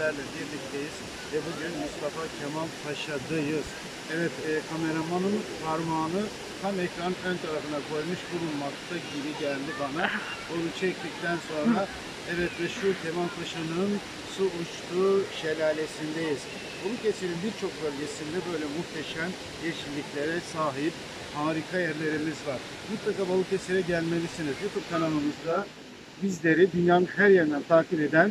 sizlerle birlikteyiz ve bugün Mustafa Kemal Paşa'dayız. Evet, e, kameramanın parmağını tam ekran ön tarafına koymuş bulunmakta gibi geldi bana. Onu çektikten sonra evet ve şu Kemal Paşa'nın su uçtuğu şelalesindeyiz. Balıkesir'in birçok bölgesinde böyle muhteşem yeşilliklere sahip harika yerlerimiz var. Mutlaka Balıkesir'e gelmelisiniz. YouTube kanalımızda bizleri dünyanın her yerinden takip eden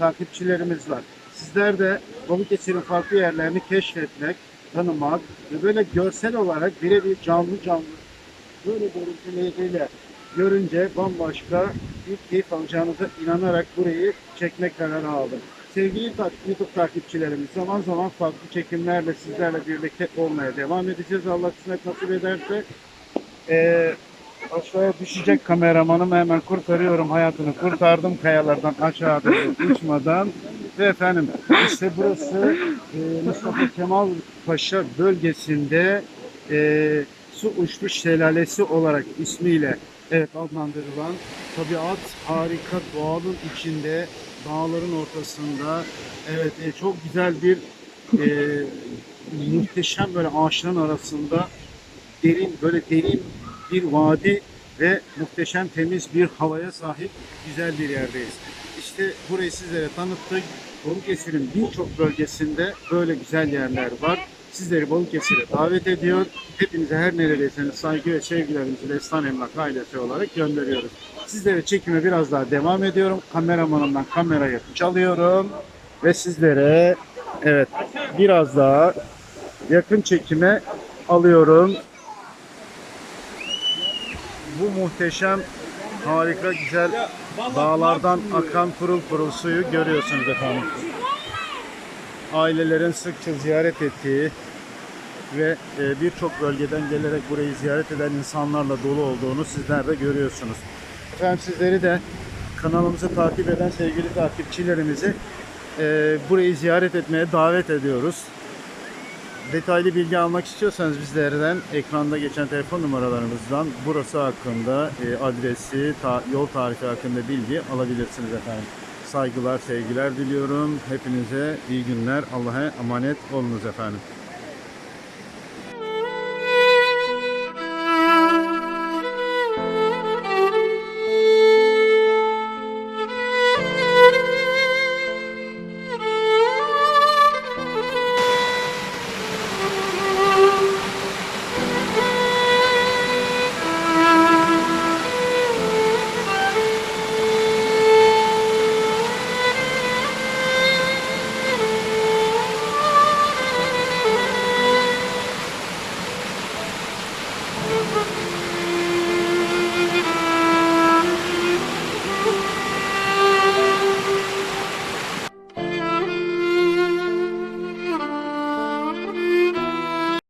takipçilerimiz var. Sizler de Balıkesir'in farklı yerlerini keşfetmek, tanımak ve böyle görsel olarak birebir canlı canlı böyle görüntüleriyle görünce bambaşka bir keyif alacağınıza inanarak burayı çekmek kararı aldım. Sevgili YouTube takipçilerimiz zaman zaman farklı çekimlerle sizlerle birlikte olmaya devam edeceğiz. Allah kısmet nasip ederse. Ee, aşağıya düşecek kameramanımı hemen kurtarıyorum. Hayatını kurtardım kayalardan aşağı doğru uçmadan. Ve efendim işte burası e, Mustafa Kemal Paşa bölgesinde e, su uçtu şelalesi olarak ismiyle evet adlandırılan tabiat harika doğanın içinde dağların ortasında evet e, çok güzel bir e, muhteşem böyle ağaçların arasında derin böyle derin bir vadi ve muhteşem temiz bir havaya sahip güzel bir yerdeyiz. İşte burayı sizlere tanıttık. Balıkesir'in birçok bölgesinde böyle güzel yerler var. Sizleri Balıkesir'e davet ediyor. Hepinize her neredeyseniz saygı ve sevgilerimizi Destan Emlak ailesi olarak gönderiyoruz. Sizlere çekime biraz daha devam ediyorum. Kameramanımdan kamerayı çalıyorum ve sizlere evet biraz daha yakın çekime alıyorum. Bu muhteşem, harika, güzel dağlardan akan pırıl pırıl suyu görüyorsunuz efendim. Ailelerin sıkça ziyaret ettiği ve e, birçok bölgeden gelerek burayı ziyaret eden insanlarla dolu olduğunu sizler de görüyorsunuz. Efendim sizleri de kanalımızı takip eden sevgili takipçilerimizi e, burayı ziyaret etmeye davet ediyoruz. Detaylı bilgi almak istiyorsanız bizlerden ekranda geçen telefon numaralarımızdan burası hakkında e, adresi, ta- yol tarifi hakkında bilgi alabilirsiniz efendim. Saygılar, sevgiler diliyorum. Hepinize iyi günler. Allah'a emanet olunuz efendim.